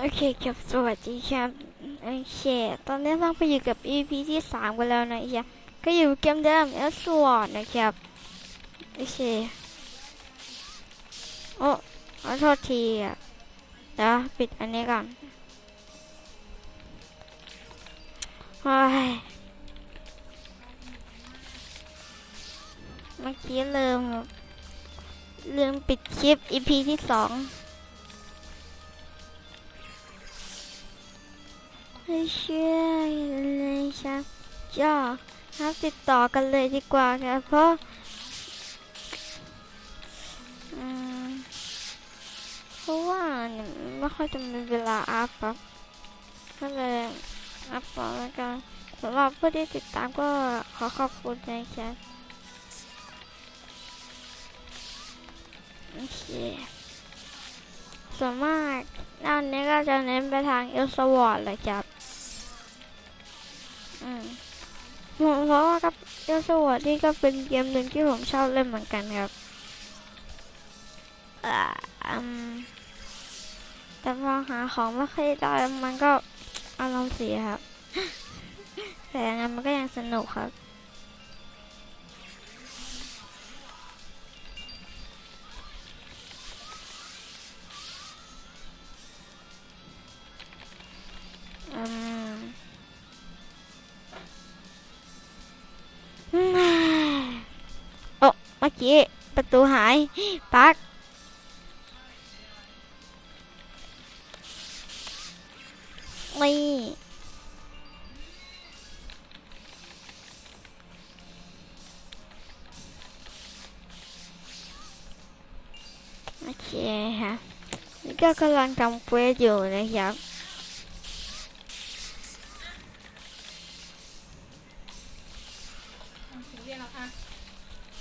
โอเคครับสวัสดีครับโอเคตอนนี้ต้องไปอยู่กับ EP ที่สามกันแล้วนะเฮียก็อยู่เกมเดิมเอสวอร์ดนะครับโอเคโอ้ขอโทษทีอะเดี๋ยวปิดอันนี้ก่อนโอ้ยเมื่อกี้ลืมลืมปิดคลิป EP ที่สอง ไม่เชื่อเลยครับย่อครับติดต่อกันเลยดีกว่าครับเพราะเพราะว่าไม่ค่อยจะมีเวลาอัพครับก็เลยอัพก่อแล้วกันสำหรับผู้ที่ติดตามก็ขอขอบคุณนะครับโอเคส่วนมากด้านนี้ก็จะเน้นไปทางเอลสวอร์ดเลยครับ เพราะว่ากับเอลสวอร์ดนี่ก็เป็นเกมหนึ่งที่ผมชอบเล่นเหมือนกันครับแต่พอหาของไม่ค่อยได้มันก็อารมณ์เสียครับ แต่ยังไงมันก็ยังสนุกครับอืม เมื่อกี้ประตูหายปักนี่โอเคฮะนี่ก็กำลังทำเควสอยู่นะครับถึงเรีย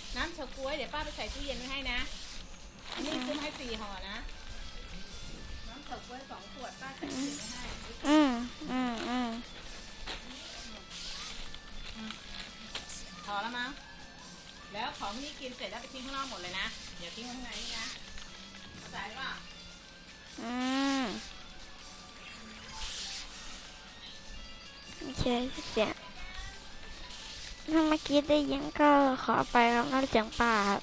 นแล้วค่ะน้ำเฉาก๊วยเดี๋ยวป้าไปใส่ตู้เย็นไว้ให้นะ อันนี้ซื้อมาให้สี่ห่อนะ น้ำเฉาก๊วยสองขวดป้าใส่ตู้เย็นไว้ให้อืมอืมอืมพอแล้วมั้ง แล้วของที่กินเสร็จแล้วไปทิ้งข้างนอกหมดเลยนะอย่าทิ้งไว้ข้างในนี่นะเข้าใจป่ะอืมโอเคเสียง ถ้าเมื่อกี้ได้ยินก็ขอไปครับน่าจะเสียงป่าครับ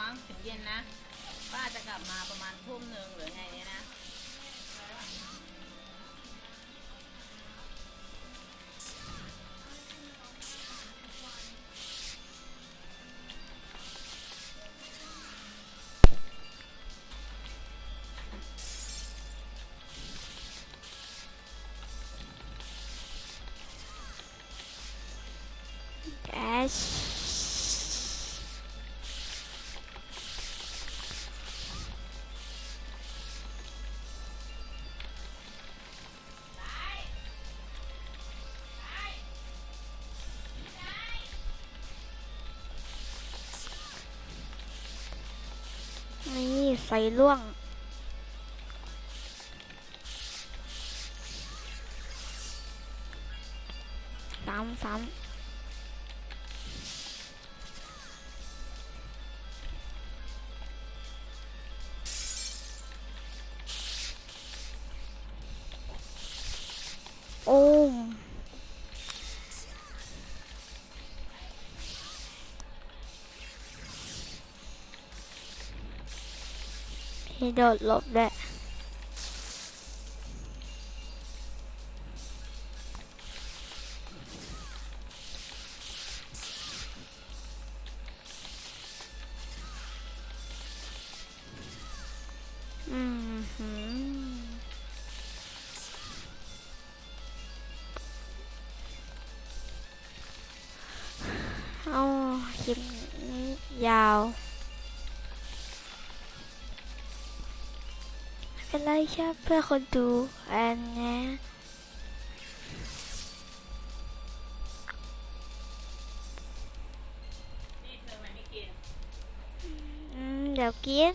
มั้งถึงเย็นนะป้าจะกลับมาประมาณทุ่มหนึ่งหรือไงเนี่ยนะแกช ล่วง ซ้ำซ้ำ มีโดดหลบด้วยเอาคลิปนี้ยาว ไม่เป็นไรแค่เพื่อคนดูอันนะนี่เธอมันไม่กินอืมเดี๋ยวกิน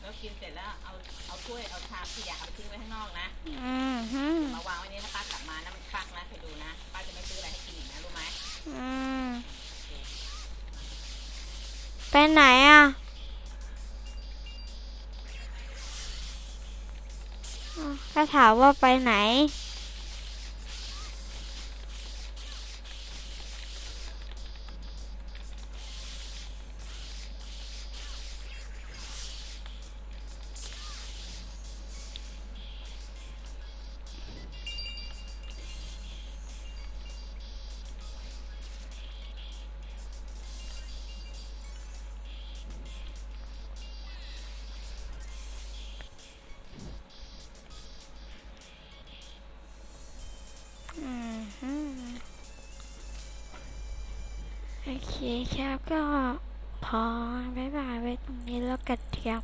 แล้วกินเสร็จแล้วเอาเอาถ้วยเอาชามขยะเอาไปทิ้งไว้ข้างนอกนะอืมฮึมาวางไว้นี่นะป้ากลับมานะมันฟักนะไปดูนะป้าจะไม่ซื้ออะไรให้กินอีกนะรู้ไหมอืม ไปไหนอะอ้าวก็ถามว่าไปไหน เคครับก็พอบายบายไว้ตรงนี้แล้วกันครับ